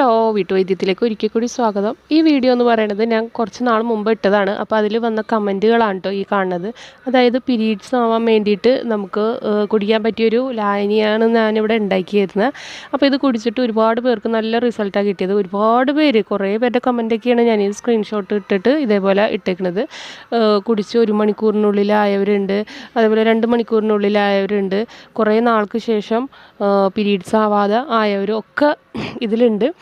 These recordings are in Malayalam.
ഹലോ വീട്ടുവൈദ്യത്തിലേക്ക് ഒരിക്കൽ കൂടി സ്വാഗതം. ഈ വീഡിയോ എന്ന് പറയുന്നത് ഞാൻ കുറച്ച് നാൾ മുമ്പ് ഇട്ടതാണ്. അപ്പോൾ അതിൽ വന്ന കമന്റുകളാണ് കേട്ടോ ഈ കാണുന്നത്. അതായത് പീരീഡ്സ് ആവാൻ വേണ്ടിയിട്ട് നമുക്ക് കുടിക്കാൻ പറ്റിയൊരു ലായനിയാണ് ഞാനിവിടെ ഉണ്ടാക്കിയിരുന്നത് അപ്പോൾ ഇത് കുടിച്ചിട്ട് ഒരുപാട് പേർക്ക് നല്ല റിസൾട്ടാണ് കിട്ടിയത്. ഒരുപാട് പേര് കുറേ പേരുടെ കമന്റൊക്കെയാണ് ഞാൻ ഈ സ്ക്രീൻഷോട്ട് ഇട്ടിട്ട് ഇതേപോലെ ഇട്ടേക്കുന്നത് കുടിച്ച് ഒരു മണിക്കൂറിനുള്ളിലായവരുണ്ട്. അതേപോലെ രണ്ട് മണിക്കൂറിനുള്ളിലായവരുണ്ട്. കുറേ നാൾക്ക് ശേഷം പീരീഡ്സ് ആവാതെ ആയവരും ഒക്കെ ഇതിലുണ്ട്.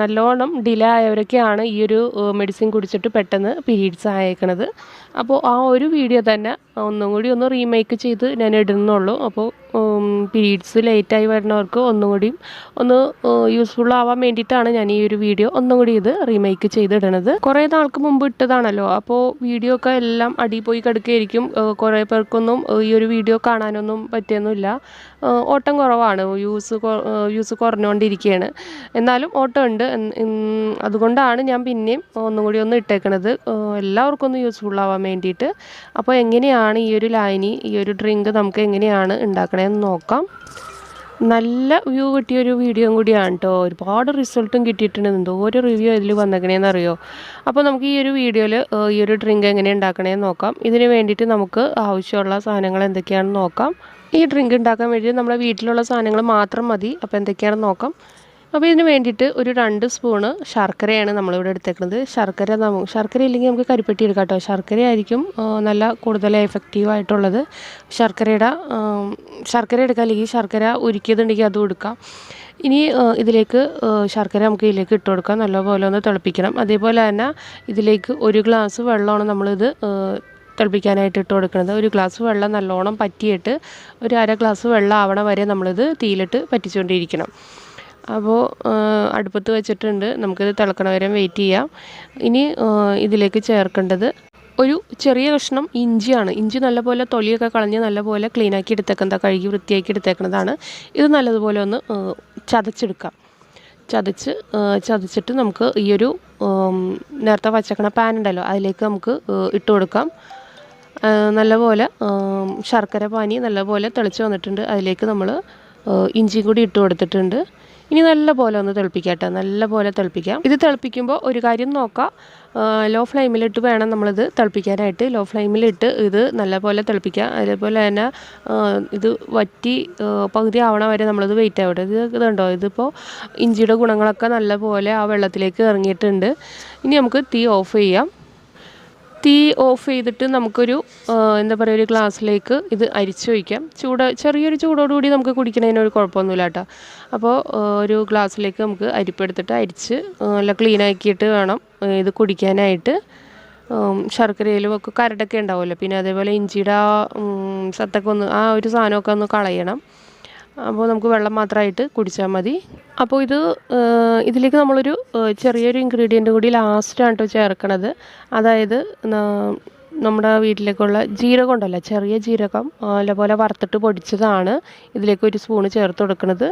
നല്ലോണം ഡിലേ ആയവരൊക്കെയാണ് ഈ ഒരു മെഡിസിൻ കുടിച്ചിട്ട് പെട്ടെന്ന് പീരീഡ്സ് ആയേക്കണത്. അപ്പോൾ ആ ഒരു വീഡിയോ തന്നെ ഒന്നും കൂടി ഒന്ന് റീമേക്ക് ചെയ്ത് ഞാൻ ഇടുന്നുള്ളൂ. അപ്പോൾ പീരീഡ്സ് ലേറ്റായി വരുന്നവർക്ക് ഒന്നും കൂടിയും ഒന്ന് യൂസ്ഫുൾ ആവാൻ വേണ്ടിയിട്ടാണ് ഞാൻ ഈ ഒരു വീഡിയോ ഒന്നും കൂടി ഇത് റീമേക്ക് ചെയ്തിടണത്. കുറേ നാൾക്ക് മുമ്പ് ഇട്ടതാണല്ലോ. അപ്പോൾ വീഡിയോ ഒക്കെ എല്ലാം അടി പോയി കിടക്കുകയായിരിക്കും. കുറേ പേർക്കൊന്നും ഈ ഒരു വീഡിയോ കാണാനൊന്നും പറ്റിയൊന്നുമില്ല. ഓട്ടം കുറവാണ്. യൂസ് യൂസ് കുറഞ്ഞുകൊണ്ടിരിക്കുകയാണ്. എന്നാലും ഓട്ടം എന്ന് അതുകൊണ്ടാണ് ഞാൻ പിന്നെയും ഒന്നും കൂടി ഒന്ന് ഇട്ടേക്കണത്. എല്ലാവർക്കും ഒന്ന് യൂസ്ഫുൾ ആവാൻ വേണ്ടിയിട്ട്. അപ്പോൾ എങ്ങനെയാണ് ഈ ഒരു ലായനി ഈ ഒരു ഡ്രിങ്ക് നമുക്ക് എങ്ങനെയാണ് ഉണ്ടാക്കണതെന്ന് നോക്കാം. നല്ല വ്യൂ കിട്ടിയ ഒരു വീഡിയോ കൂടിയാണ് കേട്ടോ ഒരുപാട് റിസൾട്ടും കിട്ടിയിട്ടുണ്ട്. എന്തോ ഒരു റിവ്യൂ ഇതിൽ വന്നേക്കണേന്ന് അറിയോ? അപ്പോൾ നമുക്ക് ഈ ഒരു വീഡിയോയിൽ ഈ ഒരു ഡ്രിങ്ക് എങ്ങനെ ഉണ്ടാക്കണേന്ന് നോക്കാം. ഇതിന് വേണ്ടിയിട്ട് നമുക്ക് ആവശ്യമുള്ള സാധനങ്ങൾ എന്തൊക്കെയാണെന്ന് നോക്കാം. ഈ ഡ്രിങ്ക് ഉണ്ടാക്കാൻ വേണ്ടി നമ്മുടെ വീട്ടിലുള്ള സാധനങ്ങൾ മാത്രം മതി. അപ്പോൾ എന്തൊക്കെയാണെന്ന് നോക്കാം. അപ്പോൾ ഇതിന് വേണ്ടിയിട്ട് ഒരു രണ്ട് സ്പൂണ് ശർക്കരയാണ് നമ്മളിവിടെ എടുത്തേക്കുന്നത്. ശർക്കര നമുക്ക് ശർക്കര ഇല്ലെങ്കിൽ നമുക്ക് കരിപ്പെട്ടി എടുക്കാം കേട്ടോ. ശർക്കര ആയിരിക്കും നല്ല കൂടുതൽ എഫക്റ്റീവ് ആയിട്ടുള്ളത്. ശർക്കരയുടെ ശർക്കര എടുക്കാം അല്ലെങ്കിൽ ശർക്കര ഉരുക്കിയതുണ്ടെങ്കിൽ അതും എടുക്കാം. ഇനി ഇതിലേക്ക് ശർക്കര നമുക്ക് ഇതിലേക്ക് ഇട്ട് കൊടുക്കാം. നല്ലപോലെ ഒന്ന് തിളപ്പിക്കണം. അതേപോലെ തന്നെ ഇതിലേക്ക് ഒരു ഗ്ലാസ് വെള്ളമാണ് നമ്മളിത് തിളപ്പിക്കാനായിട്ട് ഇട്ട് കൊടുക്കുന്നത്. ഒരു ഗ്ലാസ് വെള്ളം നല്ലോണം പറ്റിയിട്ട് ഒരു അര ഗ്ലാസ് വെള്ളം ആവണ വരെ നമ്മളിത് തീയിലിട്ട് പറ്റിച്ചുകൊണ്ടിരിക്കണം. അപ്പോൾ അടുപ്പത്ത് വെച്ചിട്ടുണ്ട്. നമുക്കിത് തിളക്കണ വരെ വെയിറ്റ് ചെയ്യാം. ഇനി ഇതിലേക്ക് ചേർക്കേണ്ടത് ഒരു ചെറിയ കഷ്ണം ഇഞ്ചിയാണ്. ഇഞ്ചി നല്ലപോലെ തൊലിയൊക്കെ കളഞ്ഞ് നല്ലപോലെ ക്ലീനാക്കി എടുത്തേക്കുന്നത് കഴുകി വൃത്തിയാക്കി എടുത്തേക്കുന്നതാണ് ഇത് നല്ലതുപോലെ ഒന്ന് ചതച്ചെടുക്കാം. ചതച്ച് ചതച്ചിട്ട് നമുക്ക് ഈ ഒരു നേരത്തെ വച്ചേക്കണ പാൻ ഉണ്ടല്ലോ അതിലേക്ക് നമുക്ക് ഇട്ട് കൊടുക്കാം. നല്ലപോലെ ശർക്കര പാനി നല്ലപോലെ തിളച്ച് വന്നിട്ടുണ്ട്. അതിലേക്ക് നമ്മൾ ഇഞ്ചിയും കൂടി ഇട്ട് കൊടുത്തിട്ടുണ്ട്. ഇനി നല്ല പോലെ ഒന്ന് തിളപ്പിക്കാം കേട്ടോ നല്ലപോലെ തിളപ്പിക്കാം. ഇത് തിളപ്പിക്കുമ്പോൾ ഒരു കാര്യം നോക്കാം. ലോ ഫ്ലെയിമിലിട്ട് വേണം നമ്മളിത് തിളപ്പിക്കാനായിട്ട്. ലോ ഫ്ലെയിമിലിട്ട് ഇത് നല്ലപോലെ തിളപ്പിക്കാം. അതേപോലെ തന്നെ ഇത് വറ്റി പകുതി ആവണ വരെ നമ്മളിത് വെയിറ്റ് ആവട്ടെ. ഇത് ഇതുണ്ടോ? ഇതിപ്പോൾ ഇഞ്ചിയുടെ ഗുണങ്ങളൊക്കെ നല്ലപോലെ ആ വെള്ളത്തിലേക്ക് ഇറങ്ങിയിട്ടുണ്ട്. ഇനി നമുക്ക് തീ ഓഫ് ചെയ്യാം. തീ ഓഫ് ചെയ്തിട്ട് നമുക്കൊരു എന്താ പറയുക ഒരു ഗ്ലാസ്സിലേക്ക് ഇത് അരിച്ചു വയ്ക്കാം ചൂട് ചെറിയൊരു ചൂടോടുകൂടി നമുക്ക് കുടിക്കുന്നതിന് ഒരു കുഴപ്പമൊന്നുമില്ല കേട്ടോ. അപ്പോൾ ഒരു ഗ്ലാസ്സിലേക്ക് നമുക്ക് അരിപ്പെടുത്തിട്ട് അരിച്ച് നല്ല ക്ലീൻ ആക്കിയിട്ട് വേണം ഇത് കുടിക്കാനായിട്ട്. ശർക്കരയിലും ഒക്കെ കരടൊക്കെ ഉണ്ടാവുമല്ലോ. പിന്നെ അതേപോലെ ഇഞ്ചിയുടെ ആ സത്തൊക്കെ ഒന്ന് ആ ഒരു സാധനമൊക്കെ ഒന്ന് കളയണം. അപ്പോൾ നമുക്ക് വെള്ളം മാത്രമായിട്ട് കുടിച്ചാൽ മതി. അപ്പോൾ ഇത് ഇതിലേക്ക് നമ്മളൊരു ചെറിയൊരു ഇൻഗ്രീഡിയന്റ് കൂടി ലാസ്റ്റാണ് കേട്ടോ ചേർക്കണത്. അതായത് നമ്മുടെ വീട്ടിലേക്കുള്ള ജീരകം ഉണ്ടല്ലോ ചെറിയ ജീരകം അതുപോലെ വറുത്തിട്ട് പൊടിച്ചതാണ് ഇതിലേക്ക് ഒരു സ്പൂണ് ചേർത്ത് കൊടുക്കുന്നത്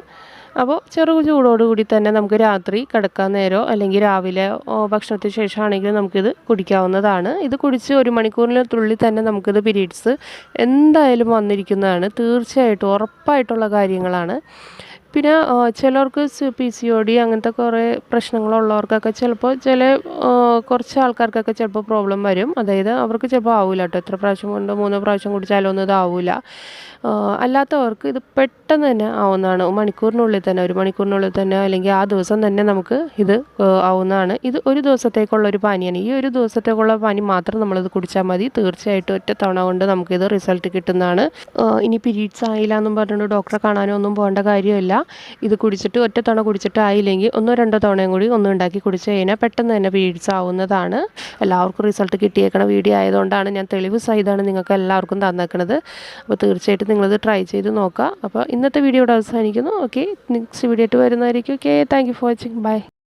അപ്പോൾ ചെറു ചൂടോടുകൂടി തന്നെ നമുക്ക് രാത്രി കിടക്കാൻ നേരോ അല്ലെങ്കിൽ രാവിലെ ഭക്ഷണത്തിന് ഭക്ഷണത്തിന് ശേഷമാണെങ്കിലും നമുക്കിത് കുടിക്കാവുന്നതാണ്. ഇത് കുടിച്ച് ഒരു മണിക്കൂറിനുള്ളിൽ തന്നെ നമുക്കിത് പീരീഡ്സ് എന്തായാലും വന്നിരിക്കുന്നതാണ്. തീർച്ചയായിട്ടും ഉറപ്പായിട്ടുള്ള കാര്യങ്ങളാണ്. പിന്നെ ചിലർക്ക് പി സി ഒ ഡി അങ്ങനത്തെ കുറേ പ്രശ്നങ്ങളുള്ളവർക്കൊക്കെ ചിലപ്പോൾ ചില കുറച്ച് ആൾക്കാർക്കൊക്കെ ചിലപ്പോൾ പ്രോബ്ലം വരും. അതായത് അവർക്ക് ചിലപ്പോൾ ആവില്ല കേട്ടോ എത്ര പ്രാവശ്യം കൊണ്ട് മൂന്ന് പ്രാവശ്യം കുടിച്ചാലൊന്നും ഇതാവില്ല അല്ലാത്തവർക്ക് ഇത് പെട്ടെന്ന് തന്നെ ആവുന്നതാണ്. മണിക്കൂറിനുള്ളിൽ തന്നെ ഒരു മണിക്കൂറിനുള്ളിൽ തന്നെ അല്ലെങ്കിൽ ആ ദിവസം തന്നെ നമുക്ക് ഇത് ആവുന്നതാണ്. ഇത് ഒരു ദിവസത്തേക്കുള്ള ഒരു പാനിയാണ്. ഈ ഒരു ദിവസത്തേക്കുള്ള പാനി മാത്രം നമ്മളിത് കുടിച്ചാൽ മതി. തീർച്ചയായിട്ടും ഒറ്റ തവണ കൊണ്ട് നമുക്കിത് റിസൾട്ട് കിട്ടുന്നതാണ്. ഇനി പിരീഡ്സ് ആയില്ല എന്നും പറഞ്ഞുകൊണ്ട് ഡോക്ടറെ കാണാനോ ഒന്നും പോകേണ്ട കാര്യമില്ല. ഇത് കുടിച്ചിട്ട് ഒറ്റ തവണ കുടിച്ചിട്ട് ആയില്ലെങ്കിൽ ഒന്നോ രണ്ടോ തവണയും കൂടി ഒന്നും ഉണ്ടാക്കി കുടിച്ച് കഴിഞ്ഞാൽ പെട്ടെന്ന് തന്നെ പീരീഡ്സ് ആവുന്നതാണ്. എല്ലാവർക്കും റിസൾട്ട് കിട്ടിയേക്കണ വീഡിയോ ആയതുകൊണ്ടാണ് ഞാൻ തെളിവ് സഹിതമാണ് നിങ്ങൾക്ക് എല്ലാവർക്കും തന്നേക്കണത്. അപ്പോൾ തീർച്ചയായിട്ടും നിങ്ങളിത് ട്രൈ ചെയ്ത് നോക്കുക. അപ്പോൾ ഇന്നത്തെ വീഡിയോ ഇവിടെ അവസാനിക്കുന്നു. ഓക്കെ നെക്സ്റ്റ് വീഡിയോ ആയിട്ട് വരുന്നതായിരിക്കും. Okay thank for watching. Bye.